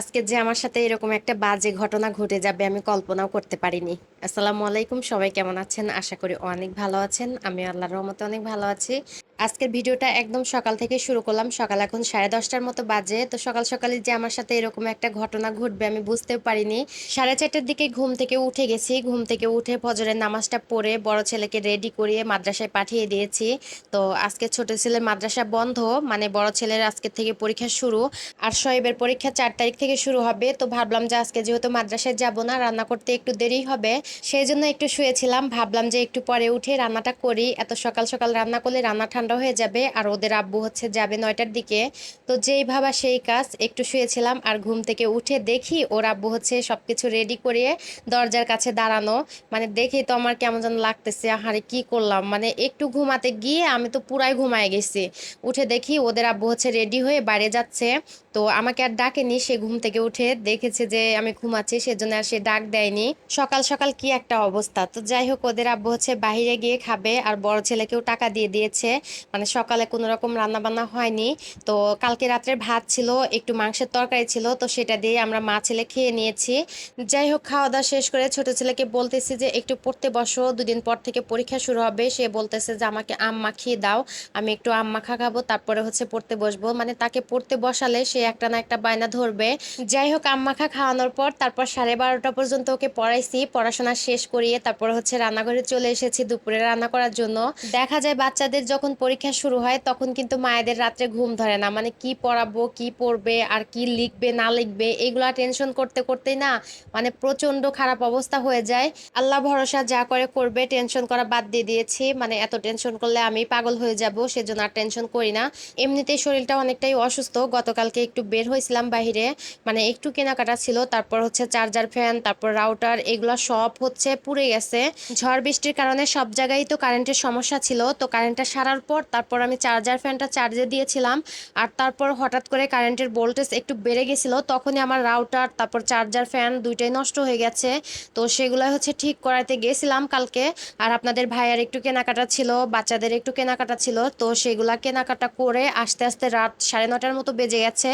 আজকে যে আমার সাথে এরকম একটা বাজে ঘটনা ঘটে যাবে আমি কল্পনাও করতে পারিনি। আসসালামু আলাইকুম, সবাই কেমন আছেন? আশা করি অনেক ভালো আছেন। আমি আল্লাহর রহমতে অনেক ভালো আছি। আজকের ভিডিওটা একদম সকাল থেকে শুরু করলাম। সকাল এখন সাড়ে দশটার মতো বাজে। তো সকাল সকালে যে আমার সাথে এরকম একটা ঘটনা ঘটবে আমি বুঝতেও পারিনি। সাড়ে চারটার দিকে ঘুম থেকে উঠে গেছি। ঘুম থেকে উঠে ফজরের নামাজটা পড়ে বড় ছেলেকে রেডি করিয়ে মাদ্রাসায় পাঠিয়ে দিয়েছি। তো আজকে ছোট ছেলের মাদ্রাসা বন্ধ মানে বড় ছেলের আজকে থেকে পরীক্ষা শুরু। আর শোয়েবের পরীক্ষা চার তারিখ থেকে শুরু হবে। তো ভাবলাম যে আজকে যেহেতু মাদ্রাসায় যাব না, রান্না করতে একটু দেরি হবে। সেই জন্য একটু শুয়েছিলাম। ভাবলাম যে একটু পরে উঠে রান্নাটা করি। এত সকাল সকাল রান্না করলে রান্না ঠান্ডা হয়ে যাবে আর ওদের আব্বু হচ্ছে যাবে নয়টার দিকে। তো যেই ভাবা সেই কাজ, একটু শুয়েছিলাম আর ঘুম থেকে উঠে দেখি ওর আব্বু হচ্ছে সব কিছু রেডি করিয়ে দরজার কাছে দাঁড়ানো। মানে দেখি তো আমার কেমন যেন লাগতেছে, আহারে কি করলাম? মানে একটু ঘুমাতে গিয়ে আমি তো পুরাই ঘুমায় গেছি। উঠে দেখি ওদের আব্বু হচ্ছে রেডি হয়ে বাইরে যাচ্ছে। তো আমাকে আর ডাকেনি, সে ঘুম থেকে উঠে দেখেছে যে আমি ঘুমাচ্ছি, সেজন্য আর সে ডাক দেয়নি। সকাল সকাল কি একটা অবস্থা। তো যাই হোক, ওদের আব্বু হচ্ছে বাইরে গিয়ে খাবে আর বড় ছেলেকেও টাকা দিয়ে দিয়েছে। মানে সকালে কোনো রকম রান্না বান্না হয়নি। তো কালকে রাত্রের ভাত ছিল, একটু মাংসের তরকারি ছিল, তো সেটা দিয়ে আমরা মা ছেলে খেয়ে নিয়েছি। যাই হোক, খাওয়া দাওয়া শেষ করে ছোট ছেলেকে বলতেছি যে, একটু পড়তে বসো, দুদিন পর থেকে পরীক্ষা শুরু হবে। সে বলতেছে যে, আমাকে আম মাখিয়ে দাও, আমি একটু আম মাখা খাব তারপরে হচ্ছে পড়তে বসবো। মানে তাকে পড়তে বসালে সে একটা না একটা বায়না ধরবে। যাই হোক আম মাখা খাওয়ানোর পর তারপর সাড়ে বারোটা পর্যন্ত ওকে পড়াইছি, পড়াশোনা শেষ করিয়ে তারপর হচ্ছে রান্নাঘরে চলে এসেছি দুপুরে রান্না করার জন্য। দেখা যায় বাচ্চাদের যখন পরীক্ষা শুরু হয়, তখন কিন্তু মায়েদের রাত্রে ঘুম ধরে না। মানে কি পড়াবো, কি পড়বে, আর কি লিখবে, না লিখবে, এগুলা টেনশন করতে করতেই না মানে প্রচণ্ড খারাপ অবস্থা হয়ে যায়। আল্লাহ ভরসা যা করে করবে টেনশন করা বাদ দিয়ে দিয়েছি। মানে এত টেনশন করলে আমি পাগল হয়ে যাব, সেজন্য আর টেনশন করি না। এমনিতেই শরীরটা অনেকটাই অসুস্থ। গতকালকে একটু বের হয়েছিলাম বাইরে মানে একটু কেনাকাটা ছিল, তারপর হচ্ছে চার্জার ফ্যান তারপর রাউটার এগুলো সব হচ্ছে পুড়ে গেছে। ঝড় বৃষ্টির কারণে সব জায়গায় তো কারেন্টের সমস্যা ছিল, তো কারেন্টটা সারার পর তারপর আমি চার্জার ফ্যানটা চার্জে দিয়েছিলাম। আর তারপর হঠাৎ করে কারেন্টের ভোল্টেজ একটু বেড়ে গেছিল, তখনই আমার রাউটার তারপর চার্জার ফ্যান দুইটাই নষ্ট হয়ে গেছে। তো সেগুলো হচ্ছে ঠিক করাতে গেছিলাম কালকে। আর আপনাদের ভাইয়ার একটু কেনাকাটা ছিল, বাচ্চাদের একটু কেনাকাটা ছিল, তো সেগুলা কেনাকাটা করে আস্তে আস্তে রাত সাড়ে নটার মতো বেজে গেছে।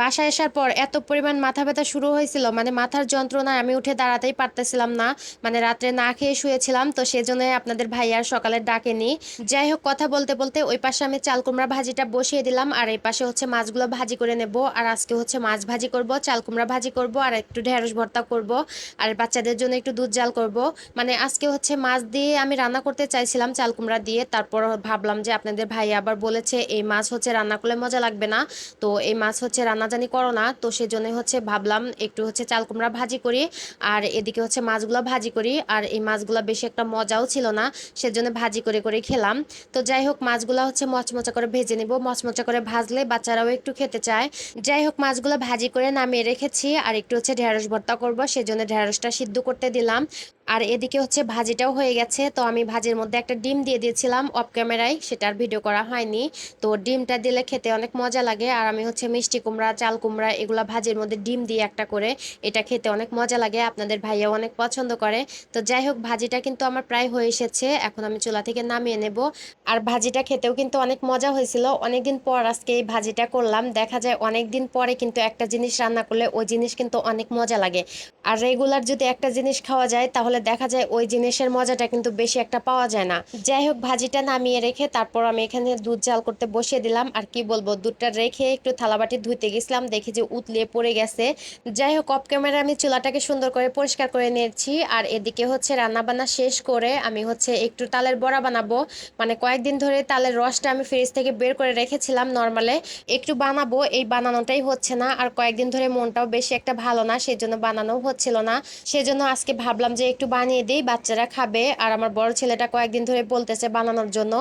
বাসায় আসার পর এত পরিমাণ মাথা ব্যথা শুরু হয়েছিল মানে মাথার যন্ত্রণায় আমি উঠে দাঁড়াতেই পারতেছিলাম না মানে রাত্রে না খেয়ে শুয়েছিলাম, তো সেজন্য আপনাদের ভাইয়ার সকালে ডাকেনি যাই হোক, কথা বলতে বলতে ওই পাশে আমি চাল কুমড়া ভাজিটা বসিয়ে দিলাম, আর এই পাশে হচ্ছে মাছগুলো ভাজি করে নেব। আর আজকে হচ্ছে মাছ ভাজি করব, চাল কুমড়া ভাজি করব, আর একটু ঢেঁড়স ভর্তা করব, আর বাচ্চাদের জন্য একটু দুধ জাল করব। মানে আজকে হচ্ছে মাছ দিয়ে আমি রান্না করতে চাইছিলাম চাল কুমড়া দিয়ে, তারপর ভাবলাম যে আপনাদের ভাই আবার বলেছে, এই মাছ হচ্ছে রান্না করলে মজা লাগবে না। তো এই মাছ হচ্ছে রান্না জানি করো না, তো সেজন্যই হচ্ছে ভাবলাম একটু হচ্ছে চাল কুমড়া ভাজি করি, আর এদিকে হচ্ছে মাছগুলো ভাজি করি। আর এই মাছগুলো বেশি একটা মজাও ছিল না, সেজন্য ভাজি করে করে খেলাম। তো যাই হোক মাছগুলো হচ্ছে মচমচা করে ভেজে নেব। মচমচা করে ভাজলে বাচ্চারাও একটু খেতে চায়। যাই হোক, মাছগুলো ভাজি করে নামিয়ে রেখেছি। আর একটু হচ্ছে ঢেঁড়স ভর্তা করব, সেজন্য ঢেঁড়সটা সিদ্ধ করতে দিলাম। আর এদিকে হচ্ছে ভাজিটাও হয়ে গেছে। তো আমি ভাজির মধ্যে একটা ডিম দিয়ে দিয়েছিলাম অফ ক্যামেরায় সেটার ভিডিও করা হয়নি। তো ডিমটা দিলে খেতে অনেক মজা লাগে। আর আমি হচ্ছে মিষ্টি কুমড়া, চাল কুমড়া এগুলো ভাজির মধ্যে ডিম দিয়ে একটা করে, এটা খেতে অনেক মজা লাগে। আপনাদের ভাইয়াও অনেক পছন্দ করে। তো যাই হোক, ভাজিটা কিন্তু আমার প্রায় হয়ে এসেছে। এখন আমি চুলা থেকে নামিয়ে নেব। আর ভাজিটা খেতেও কিন্তু অনেক মজা হয়েছিল। অনেকদিন পর আজকে এই ভাজিটা করলাম। দেখা যায় অনেক দিন পরে কিন্তু একটা জিনিস রান্না করলে ওই জিনিস কিন্তু অনেক মজা লাগে। আর রেগুলার যদি একটা জিনিস খাওয়া যায়, তাহলে দেখা যায় ওই জিনিসের মজাটা কিন্তু বেশি একটা পাওয়া যায় না। যাই হোক, ভাজিটা নামিয়ে রেখে তারপর আমি এখানে দুধ জাল করতে বসিয়ে দিলাম। আর কি বলব, দুধটা রেখে একটু থালাবাটি ধুইতে গেছিলাম, দেখি যে উতলিয়ে পড়ে গেছে। যাই হোক অফ ক্যামেরা আমি চুলাটাকে সুন্দর করে পরিষ্কার করে নিয়েছি। আর এদিকে হচ্ছে রান্না বান্না শেষ করে আমি হচ্ছে একটু তালের বড়া বানাবো। মানে কয়েকদিন ধরে তালের রসটা আমি ফ্রিজ থেকে বের করে রেখেছিলাম নর্মালে একটু বানাবো, এই বানানোটাই হচ্ছে না। আর কয়েকদিন ধরে মনটাও বেশি একটা ভালো না সেই জন্য বানানো হচ্ছিল না। সেজন্য আজকে ভাবলাম যে একটু বানিয়ে দিই, বাচ্চারা খাবে। আর আমার বড় ছেলেটা কয়েকদিন ধরে বলতেছে বানানোর জন্য।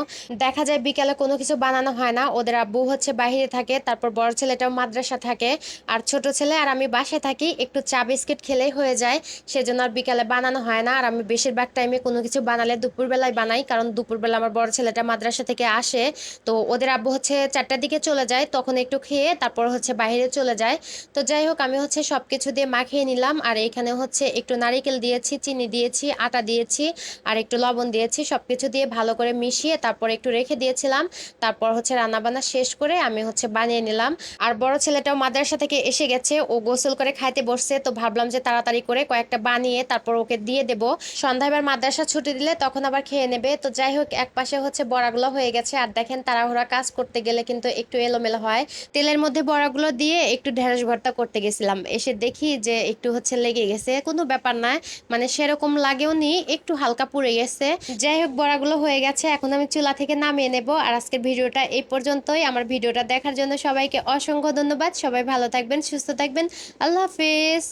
দেখা যায় বিকালে কোনো কিছু বানানো হয় না। ওদের আব্বু হচ্ছে বাইরে থাকে, তারপর বড় ছেলেটাও মাদ্রাসা থাকে। আর ছোট ছেলে আর আমি বাসায় থাকি, একটু চা বিস্কিট খেলেই হয়ে যায়। সেজন্য আর বিকালে বানানো হয় না। আর আমি বেশিরভাগ টাইমে কোনো কিছু বানালে দুপুরবেলায় বানাই, কারণ দুপুরবেলা আমার বড় ছেলেটা মাদ্রাসা থেকে আসে। তো ওদের আব্বু হচ্ছে চারটার দিকে চলে যায়, তখন একটু খেয়ে তারপর হচ্ছে বাইরে চলে যায়। তো যাই হোক, আমি হচ্ছে সব কিছু দিয়ে মাখিয়ে নিলাম। আর এখানে হচ্ছে একটু নারিকেল দিয়েছি, চিনি দিয়েছি, আটা দিয়েছি, আর একটু লবণ দিয়েছি সব কিছু দিয়ে ভালো করে মিশিয়ে তারপর একটু রেখে দিয়েছিলাম। তারপর হচ্ছে রান্নাবান্না শেষ করে আমি হচ্ছে বানিয়ে নিলাম। আর বড় ছেলেটাও মাদ্রাসা থেকে এসে গেছে, ও গোসল করে খাইতে বসছে, তো ভাবলাম যে তাড়াতাড়ি করে কয়েকটা বানিয়ে তারপর ওকে দিয়ে দেবো। সন্ধ্যায় এবার মাদ্রাসা ছুটি দিলে তখন আবার খেয়ে নেবে। তো যাই হোক, এক পাশে হচ্ছে বড়াগুলো হয়ে গেছে। আর দেখেন তাড়াহুড়া কাজ করতে গেলে কিন্তু একটু এলোমেলো হয়। তেলের মধ্যে বড়াগুলো দিয়ে একটু ঢেঁড়স ভর্তা করতে গেছিলাম। এসে দেখি যে একটু হচ্ছে লেগে গেছে। কোনো ব্যাপার না মানে সেরকম লাগেও নি, একটু হালকা পুড়ে গেছে। যাই হোক, বড়াগুলো হয়ে গেছে, এখন আমি চুলা থেকে নামিয়ে নেব। আর আজকের ভিডিওটা এই পর্যন্তই। আমার ভিডিওটা দেখার জন্য সবাইকে অসংখ্য ধন্যবাদ। সবাই ভালো থাকবেন, সুস্থ থাকবেন। আল্লাহ হাফিজ।